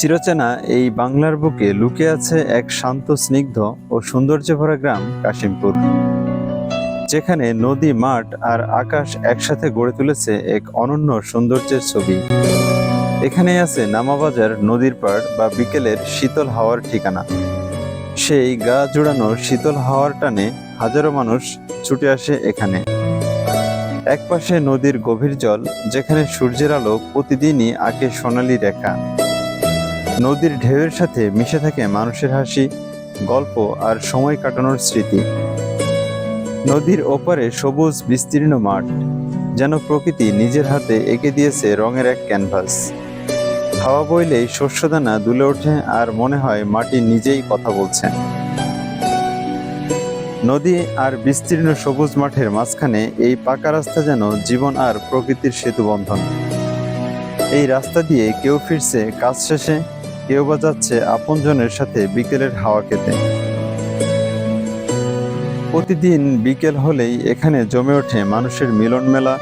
চিরচেনা এই বাংলার বুকে লুকে আছে এক শান্ত, স্নিগ্ধ ও সৌন্দর্য ভরা গ্রাম কাশিমপুর, যেখানে নদী, মাঠ আর আকাশ একসাথে গড়ে তুলেছে এক অনন্য সৌন্দর্যের ছবি। এখানেই আছে নামাবাজার নদীর পাড় বা বিকেলের শীতল হাওয়ার ঠিকানা। সেই গা জোড়ানো শীতল হাওয়ার টানে হাজারো মানুষ ছুটে আসে এখানে। একপাশে নদীর গভীর জল, যেখানে সূর্যের আলো প্রতিদিনই আঁকে সোনালি রেখা। নদীর ঢেউয়ের সাথে মিশে থাকে মানুষের হাসি, গল্প আর সময় কাটানোর স্মৃতি। নদীর ওপারে সবুজ বিস্তীর্ণ মাঠ, যেন প্রকৃতি নিজের হাতে এঁকে দিয়েছে রঙের এক ক্যানভাস। হাওয়া বইলেই শস্যদানা দুলে ওঠে আর মনে হয় মাটি নিজেই কথা বলছে। নদী আর বিস্তীর্ণ সবুজ মাঠের মাঝখানে এই পাকা রাস্তা যেন জীবন আর প্রকৃতির সেতু বন্ধন এই রাস্তা দিয়ে কেউ ফিরছে কাজ শেষে কেউ বা যাচ্ছে আপনজনের সাথে বিকেলের হাওয়া খেতে। প্রতিদিন বিকেল হলেই এখানে জমে ওঠে মানুষের মিলন মেলা।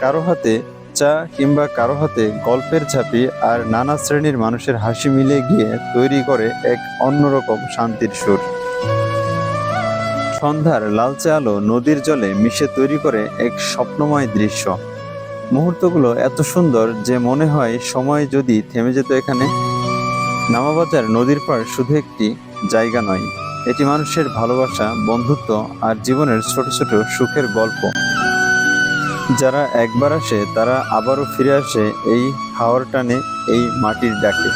কারও হাতে চা কিংবা কারও হাতে গল্পের ঝাঁপি আর নানা শ্রেণির মানুষের হাসি মিলে গিয়ে তৈরি করে এক অন্যরকম শান্তির সুর। সন্ধ্যার লালচে আলো নদীর জলে মিশে তৈরি করে এক স্বপ্নময় দৃশ্য। মুহূর্তগুলো এত সুন্দর যে মনে হয় সময় যদি থেমে যেত এখানে। নামাবাজার নদীর পাড় শুধু একটি জায়গা নয়, এটি মানুষের ভালোবাসা, বন্ধুত্ব আর জীবনের ছোট ছোট সুখের গল্প। যারা একবার আসে, তারা আবারও ফিরে আসে এই হাওয়ার টানে, এই মাটির ডাকে।